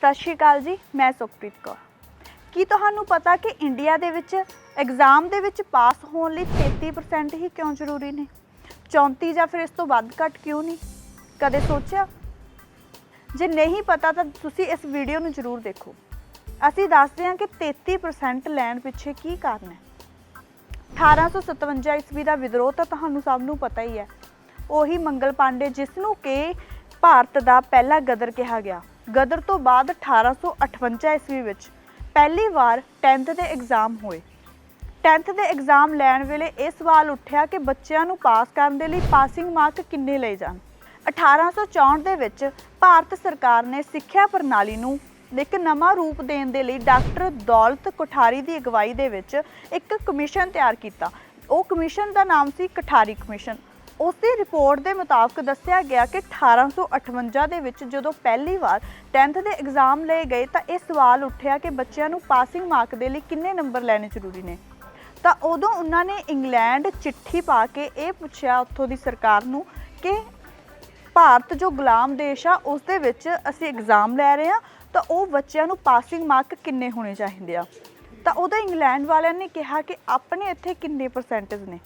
ਸਤਿ ਸ਼੍ਰੀ ਅਕਾਲ ਜੀ, ਮੈਂ ਸੁਖਪ੍ਰੀਤ ਕੌਰ। ਕੀ ਤੁਹਾਨੂੰ ਪਤਾ ਕਿ ਇੰਡੀਆ ਦੇ ਵਿੱਚ ਐਗਜ਼ਾਮ ਦੇ ਵਿੱਚ ਪਾਸ ਹੋਣ ਲਈ 33% ਹੀ ਕਿਉਂ ਜ਼ਰੂਰੀ ਨੇ? 34 ਜਾਂ ਫਿਰ ਇਸ ਤੋਂ ਵੱਧ ਘੱਟ ਕਿਉਂ ਨਹੀਂ? ਕਦੇ ਸੋਚਿਆ? ਜੇ ਨਹੀਂ ਪਤਾ ਤਾਂ ਤੁਸੀਂ ਇਸ ਵੀਡੀਓ ਨੂੰ ਜ਼ਰੂਰ ਦੇਖੋ। ਅਸੀਂ ਦੱਸਦੇ ਹਾਂ ਕਿ 33% ਲੈਣ ਪਿੱਛੇ ਕੀ ਕਾਰਨ ਹੈ। 1857 ਈਸਵੀ ਦਾ ਵਿਦਰੋਹ ਤਾਂ ਤੁਹਾਨੂੰ ਸਭ ਨੂੰ ਪਤਾ ਹੀ ਹੈ। ਉਹੀ ਮੰਗਲ ਪਾਂਡੇ ਜਿਸ ਨੂੰ ਕਿ ਭਾਰਤ ਦਾ ਪਹਿਲਾ ਗਦਰ ਕਿਹਾ ਗਿਆ। ਗਦਰ ਤੋਂ ਬਾਅਦ 1858 ਈਸਵੀ ਵਿੱਚ ਪਹਿਲੀ ਵਾਰ 10th ਦੇ ਐਗਜ਼ਾਮ ਹੋਏ। 10th ਦੇ ਐਗਜ਼ਾਮ ਲੈਣ ਵੇਲੇ ਇਹ ਸਵਾਲ ਉੱਠਿਆ ਕਿ ਬੱਚਿਆਂ ਨੂੰ ਪਾਸ ਕਰਨ ਦੇ ਲਈ ਪਾਸਿੰਗ ਮਾਰਕ ਕਿੰਨੇ ਲਏ ਜਾਣ। 1864 ਦੇ ਵਿੱਚ ਭਾਰਤ ਸਰਕਾਰ ਨੇ ਸਿੱਖਿਆ ਪ੍ਰਣਾਲੀ ਨੂੰ ਇੱਕ ਨਵਾਂ ਰੂਪ ਦੇਣ ਦੇ ਲਈ ਡਾਕਟਰ ਦੌਲਤ ਕੋਠਾਰੀ ਦੀ ਅਗਵਾਈ ਦੇ ਵਿੱਚ ਇੱਕ ਕਮਿਸ਼ਨ ਤਿਆਰ ਕੀਤਾ। ਉਹ ਕਮਿਸ਼ਨ ਦਾ ਨਾਮ ਸੀ ਕਠਾਰੀ ਕਮਿਸ਼ਨ। ਉਸ ਦੀ ਰਿਪੋਰਟ ਦੇ ਮੁਤਾਬਕ ਦੱਸਿਆ ਗਿਆ ਕਿ 1858 ਦੇ ਵਿੱਚ ਜਦੋਂ ਪਹਿਲੀ ਵਾਰ 10th ਦੇ ਐਗਜ਼ਾਮ ਲਏ ਗਏ ਤਾਂ ਇਹ ਸਵਾਲ ਉੱਠਿਆ ਕਿ ਬੱਚਿਆਂ ਨੂੰ ਪਾਸਿੰਗ ਮਾਰਕ ਦੇ ਲਈ ਕਿੰਨੇ ਨੰਬਰ ਲੈਣੇ ਜ਼ਰੂਰੀ ਨੇ। ਤਾਂ ਉਦੋਂ ਉਹਨਾਂ ਨੇ ਇੰਗਲੈਂਡ ਚਿੱਠੀ ਪਾ ਕੇ ਇਹ ਪੁੱਛਿਆ ਉੱਥੋਂ ਦੀ ਸਰਕਾਰ ਨੂੰ ਕਿ ਭਾਰਤ ਜੋ ਗੁਲਾਮ ਦੇਸ਼ ਆ, ਉਸ ਦੇ ਵਿੱਚ ਅਸੀਂ ਐਗਜ਼ਾਮ ਲੈ ਰਹੇ ਆ ਤਾਂ ਉਹ ਬੱਚਿਆਂ ਨੂੰ ਪਾਸਿੰਗ ਮਾਰਕ ਕਿੰਨੇ ਹੋਣੇ ਚਾਹੀਦੇ ਆ? ਤਾਂ ਉਹਦਾ ਇੰਗਲੈਂਡ ਵਾਲਿਆਂ ਨੇ ਕਿਹਾ ਕਿ ਆਪਣੇ ਇੱਥੇ ਕਿੰਨੇ ਪਰਸੈਂਟੇਜ ਨੇ?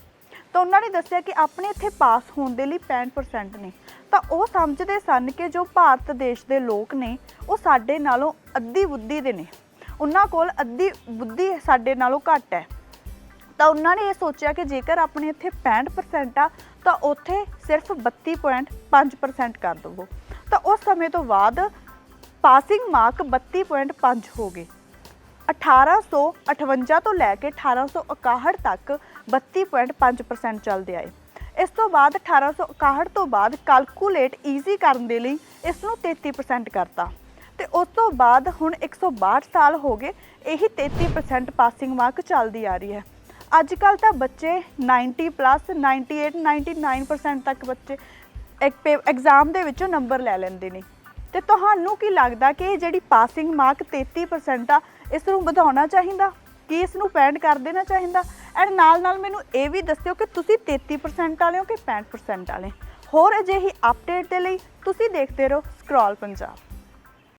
ਤਾਂ ਉਹਨਾਂ ਨੇ ਦੱਸਿਆ ਕਿ ਆਪਣੇ ਇੱਥੇ ਪਾਸ ਹੋਣ ਦੇ ਲਈ 65% ਨੇ। ਤਾਂ ਉਹ ਸਮਝਦੇ ਸਨ ਕਿ ਜੋ ਭਾਰਤ ਦੇਸ਼ ਦੇ ਲੋਕ ਨੇ, ਉਹ ਸਾਡੇ ਨਾਲੋਂ ਅੱਧੀ ਬੁੱਧੀ ਦੇ ਨੇ। ਉਹਨਾਂ ਕੋਲ ਅੱਧੀ ਬੁੱਧੀ ਸਾਡੇ ਨਾਲੋਂ ਘੱਟ ਹੈ। ਤਾਂ ਉਹਨਾਂ ਨੇ ਇਹ ਸੋਚਿਆ ਕਿ ਜੇਕਰ ਆਪਣੇ ਇੱਥੇ 65% ਆ, ਤਾਂ ਉੱਥੇ ਸਿਰਫ 32.5% ਕਰ ਦਵੋ। ਤਾਂ ਉਸ ਸਮੇਂ ਤੋਂ ਬਾਅਦ ਪਾਸਿੰਗ ਮਾਰਕ 32.5 ਹੋ ਗਏ। 1858 ਤੋਂ ਲੈ ਕੇ 1861 ਤੱਕ 32.5% ਚੱਲਦੇ ਆਏ। ਇਸ ਤੋਂ ਬਾਅਦ 1861 ਤੋਂ ਬਾਅਦ ਕੈਲਕੂਲੇਟ ਈਜ਼ੀ ਕਰਨ ਦੇ ਲਈ ਇਸ ਨੂੰ 33% ਕਰਤਾ। ਤੇ ਉਸ ਤੋਂ ਬਾਅਦ ਹੁਣ 162 ਸਾਲ ਹੋ ਗਏ, ਇਹੀ 33% ਪਾਸਿੰਗ ਮਾਰਕ ਚੱਲਦੀ ਆ ਰਹੀ ਹੈ। ਅੱਜ ਕੱਲ ਤਾਂ ਬੱਚੇ 90 ਪਲੱਸ 98 99% ਤੱਕ ਬੱਚੇ ਐਗਜ਼ਾਮ ਦੇ ਵਿੱਚੋਂ ਨੰਬਰ ਲੈ ਲੈਂਦੇ ਨੇ। ਤੇ ਤੁਹਾਨੂੰ ਕੀ ਲੱਗਦਾ ਕਿ ਇਹ ਜਿਹੜੀ ਪਾਸਿੰਗ ਮਾਰਕ 33% ਆ, ਇਸ ਨੂੰ ਵਧਾਉਣਾ ਚਾਹੀਦਾ? ਕਿ ਇਸ ਨੂੰ ਪੈਂਡ ਕਰ ਦੇਣਾ ਚਾਹੀਦਾ? ਐਂਡ ਨਾਲ ਨਾਲ ਮੈਨੂੰ ਇਹ ਵੀ ਦੱਸਿਓ ਕਿ ਤੁਸੀਂ 33% ਵਾਲੇ ਹੋ ਕਿ 65% ਵਾਲੇ? ਹੋਰ ਅਜਿਹੀ ਅਪਡੇਟ ਦੇ ਲਈ ਤੁਸੀਂ ਦੇਖਦੇ ਰਹੋ ਸਕਰੋਲ ਪੰਜਾਬ।